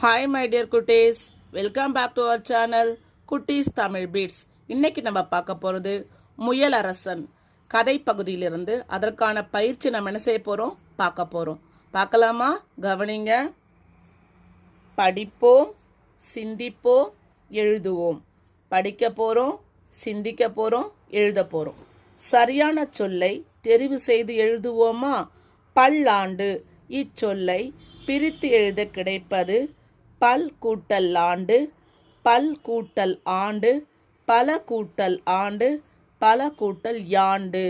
Hi my dear குட்டீஸ். Welcome back to our channel Kutties Tamil beats இன்னைக்கு நம்ம பார்க்க போகிறது முயல் அரசன் கதை பகுதியிலிருந்து அதற்கான பயிற்சி நம்ம என்ன செய்ய போகிறோம் பார்க்க போகிறோம் பார்க்கலாமா? கவனிங்க. படிப்போம் சிந்திப்போம் எழுதுவோம். படிக்க போகிறோம் சிந்திக்க போகிறோம் எழுத போகிறோம் சரியான சொல்லை தெரிவு செய்து எழுதுவோமா? பல்லாண்டு இச்சொல்லை பிரித்து எழுத கிடைப்பது பல் கூட்டல் ஆண்டு பல் கூட்டல் ஆண்டு பல கூட்டல் ஆண்டு பல கூட்டல் யாண்டு.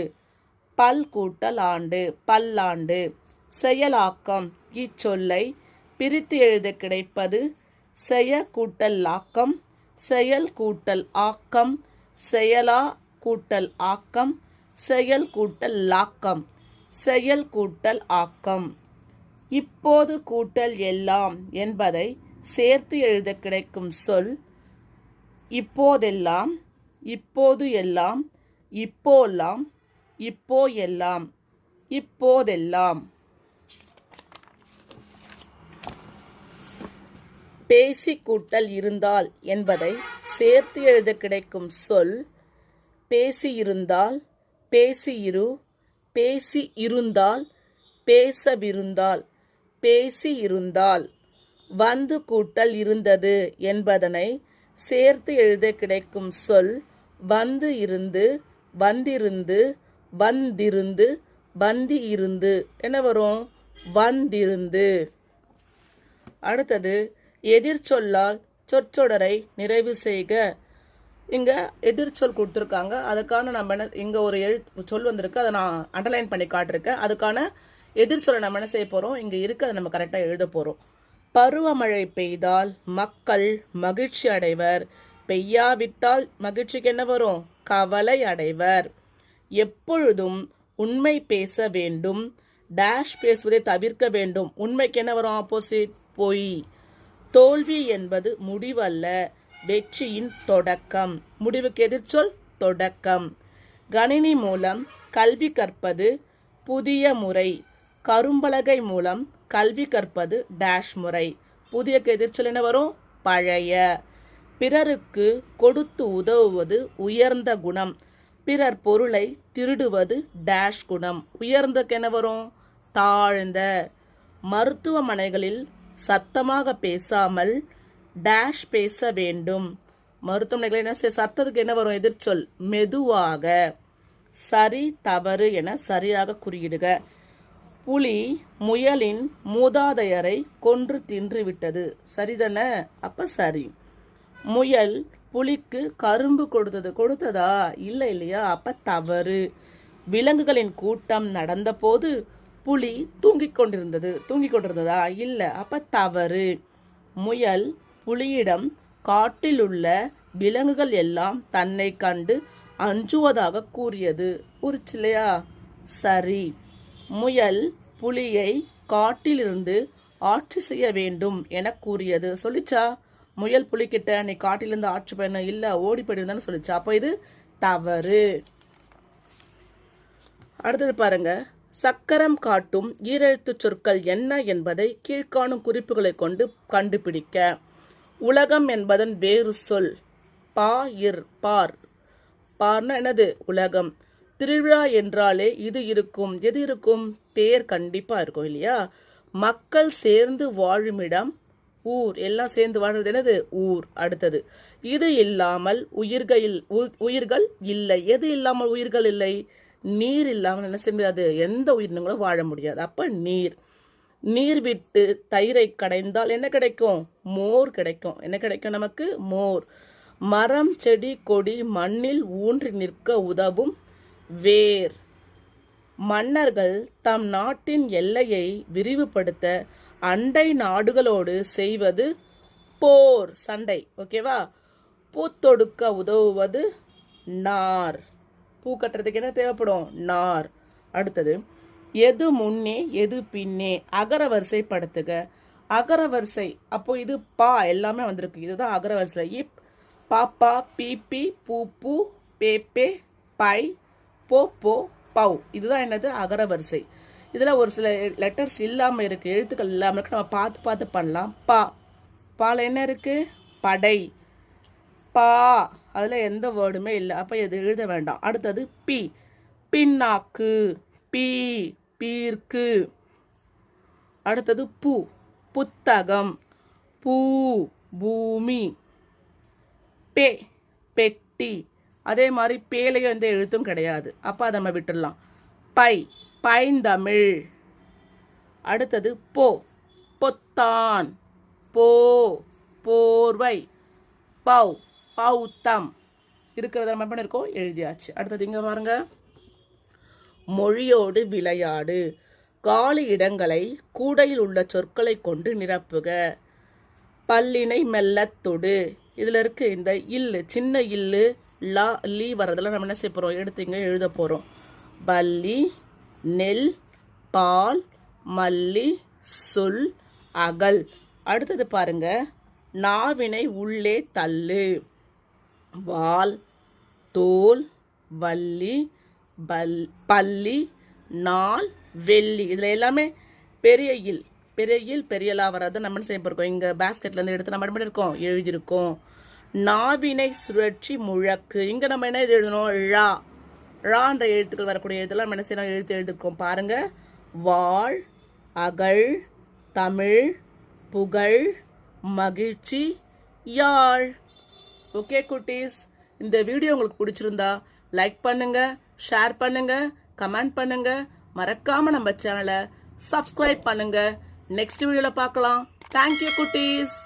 பல் கூட்டல் ஆண்டு பல்லாண்டு செயலாக்கம் இச்சொல்லை பிரித்து எழுத கிடைப்பது செய கூட்டல் ஆக்கம் செயல் கூட்டல் ஆக்கம் செயலா கூட்டல் ஆக்கம் செயல் கூட்டல் லாக்கம் செயல் கூட்டல் ஆக்கம். இப்போது கூட்டல் எல்லாம் என்பதை சேர்த்து எழுத கிடைக்கும் சொல் இப்போதெல்லாம் இப்போது எல்லாம் இப்போல்லாம் இப்போ எல்லாம் இப்போதெல்லாம். பேசி கூட்டல் இருந்தால் என்பதை சேர்த்து எழுத கிடைக்கும் சொல் பேசி இருந்தால் பேசி இரு பேசி இருந்தால் பேசவிருந்தால் பேசி இருந்தால் வந்து கூட்டல் இருந்தது என்பதனை சேர்த்து எழுத கிடைக்கும் சொல் வந்து இருந்து வந்திருந்து வந்திருந்து வந்தி இருந்து என்ன வரும்? வந்திருந்து. அடுத்தது எதிர்ச்சொல்லால் சொற்றொடரை நிறைவு செய்க. இங்கே எதிர்ச்சொல் கொடுத்துருக்காங்க. அதுக்கான நம்ம என்ன இங்கே ஒரு எழு சொல் வந்திருக்கு. அதை நான் அண்டர்லைன் பண்ணி காட்டிருக்கேன். அதுக்கான எதிர்ச்சொலை நம்ம என்ன செய்ய போகிறோம் இங்கே இருக்கு. அதை நம்ம கரெக்டாக எழுத போகிறோம் பருவமழை பெய்தால் மக்கள் மகிழ்ச்சி அடைவர். பெய்யாவிட்டால் மகிழ்ச்சிக்கு என்ன வரும்? கவலை அடைவர். எப்பொழுதும் உண்மை பேச வேண்டும். டேஷ் பேசுவதை தவிர்க்க வேண்டும். உண்மைக்கு என்ன வரும்? ஆப்போசிட் பொய். தோல்வி என்பது முடிவல்ல. வெற்றியின் தொடக்கம். முடிவுக்கு எதிர்ச்சொல் தொடக்கம். கணினி மூலம் கல்வி கற்பது புதிய முறை. கரும்பலகை மூலம் கல்வி கற்பது டேஷ் முறை. புதிய எதிர்ச்சல் என்ன வரும் பழைய. பிறருக்கு கொடுத்து உதவுவது உயர்ந்த குணம். பிறர் பொருளை திருடுவது டேஷ் குணம். உயர்ந்தக்கு என்ன வரும்? தாழ்ந்த. மருத்துவமனைகளில் சத்தமாக பேசாமல் டேஷ் பேச வேண்டும். மருத்துவமனைகள் என்ன செய்ய சத்தத்துக்கு என்ன வரும்? எதிர்ச்சொல். மெதுவாக. சரி தவறு என சரியாக குறியிடுக. புலி முயலின் மூதாதையரை கொன்று தின்றுவிட்டது. சரிதானே? அப்ப சரி. முயல் புலிக்கு கரும்பு கொடுத்தது. கொடுத்ததா? இல்லை இல்லையா? அப்ப தவறு. விலங்குகளின் கூட்டம் நடந்தபோது புலி தூங்கிக் கொண்டிருந்தது. தூங்கிக் கொண்டிருந்ததா? இல்லை. அப்ப தவறு. முயல் புலியிடம் காட்டில் உள்ள விலங்குகள் எல்லாம் தன்னை கண்டு அஞ்சுவதாக கூறியது. கூறிச்சு சரி. முயல் புலியை காட்டிலிருந்து ஆட்சி செய்ய வேண்டும் என கூறியது. சொல்லிச்சா? முயல் புலிக்கிட்ட நீ காட்டிலிருந்து ஆட்சி பண்ண இல்ல ஓடி போயிடுந்தான்னு சொல்லிச்சா? அப்போ இது தவறு. அடுத்தது பாருங்க. சக்கரம் காட்டும் ஈரெழுத்து சொற்கள் என்ன என்பதை கீழ்காணும் குறிப்புகளை கொண்டு கண்டுபிடிக்க. உலகம் என்பதன் வேறு சொல் பா இர் பார். பார்னா என்னது? உலகம். திருவிழா என்றாலே இது இருக்கும் எது இருக்கும்? தேர் கண்டிப்பாக இருக்கும் இல்லையா? மக்கள் சேர்ந்து வாழுமிடம் ஊர். எல்லாம் சேர்ந்து வாழ்றது என்னது? ஊர். அடுத்தது இது இல்லாமல் உயிர்கள் உயிர்கள் இல்லை. எது இல்லாமல் உயிர்கள் இல்லை? நீர் இல்லாமல் என்ன செய்ய முடியாது? எந்த உயிரினங்களும் வாழ முடியாது. அப்போ நீர். நீர் விட்டு தயிரை கடைந்தால் என்ன கிடைக்கும்? மோர் கிடைக்கும். என்ன கிடைக்கும் நமக்கு? மோர். மரம் செடி கொடி மண்ணில் ஊன்றி நிற்க உதவும் வேர். மன்னர்கள் தம் நாட்டின் எல்லையை விரிவுபடுத்த அண்டை நாடுகளோடு செய்வது போர் சண்டை ஓகேவா? பூத்தொடுக்க உதவுவது நார். பூ கட்டுறதுக்கு என்ன தேவைப்படும்? நார். அடுத்தது எது முன்னே எது பின்னே அகரவரிசைப்படுத்துக அகரவரிசை அப்போ இது பா எல்லாமே வந்திருக்கு. இதுதான் அகரவரிசை இப் பாப்பா பிபி பூ பூ பே பே பை போ போ பவ். இதுதான் என்னது? அகரவரிசை இதில் ஒரு சில லெட்டர்ஸ் இல்லாமல் இருக்குது எழுத்துக்கள் இல்லாமல் இருக்கு. நம்ம பார்த்து பார்த்து பண்ணலாம். பா. பால் என்ன இருக்குது படை. பா. அதில் எந்த வேர்டுமே இல்லை. அப்போ இது எழுத வேண்டாம். அடுத்தது பி. பின்னாக்கு. பி. பீர்க்கு. அடுத்தது பூ. புத்தகம். பூ. பூமி. பே. பெட்டி. அதே மாதிரி பேலையும் எந்த எழுத்தும் கிடையாது. அப்போ அதை நம்ம விட்டுடலாம். பை பைந்தமிழ். அடுத்தது போ பொத்தான். போ போர்வை. பௌ பௌத்தம். இருக்கிறத நம்ம என்ன பண்ணிருக்கோம் எழுதியாச்சு. அடுத்தது இங்கே பாருங்க. மொழியோடு விளையாடு. காலி இடங்களை கூடையில் உள்ள சொற்களை கொண்டு நிரப்புக. பல்லினை மெல்லத் தொடு. இதில் இருக்க இந்த இல்லு சின்ன இல்லு லா லீ வரதெல்லாம் நம்ம என்ன செய்ய போகிறோம் எடுத்து இங்கே எழுத போகிறோம் பல்லி நெல் பால் மல்லி சொல் அகல். அடுத்தது பாருங்க. நாவினை உள்ளே தள்ளு. வால் தோல் வள்ளி பல் பள்ளி நாள் வெள்ளி. இதில் எல்லாமே பெரிய இல். பெரிய இல் பெரியலா வராது நம்ம என்ன செய்ய போயிருக்கோம் இங்கே பேஸ்கெட்லேருந்து எடுத்து நம்ம என்ன பண்ணியிருக்கோம் எழுதியிருக்கோம். நாவினை சுழற்சி முழக்கு. இங்கே நம்ம என்ன எழுதணும்? ழா ழான்ற எழுத்துக்கள் வரக்கூடிய எழுத்துலாம் நம்ம என்ன செய்யணும்? எழுத்து எழுதிருக்கோம். பாருங்க. வாழ் அகழ் தமிழ் புகழ் மகிழ்ச்சி யாழ். ஓகே குட்டீஸ். இந்த வீடியோ உங்களுக்கு பிடிச்சிருந்தா லைக் பண்ணுங்க ஷேர் பண்ணுங்க கமெண்ட் பண்ணுங்க. மறக்காம நம்ம சேனலை சப்ஸ்கிரைப் பண்ணுங்க. நெக்ஸ்ட் வீடியோல பார்க்கலாம். தேங்க்யூ குட்டீஸ்.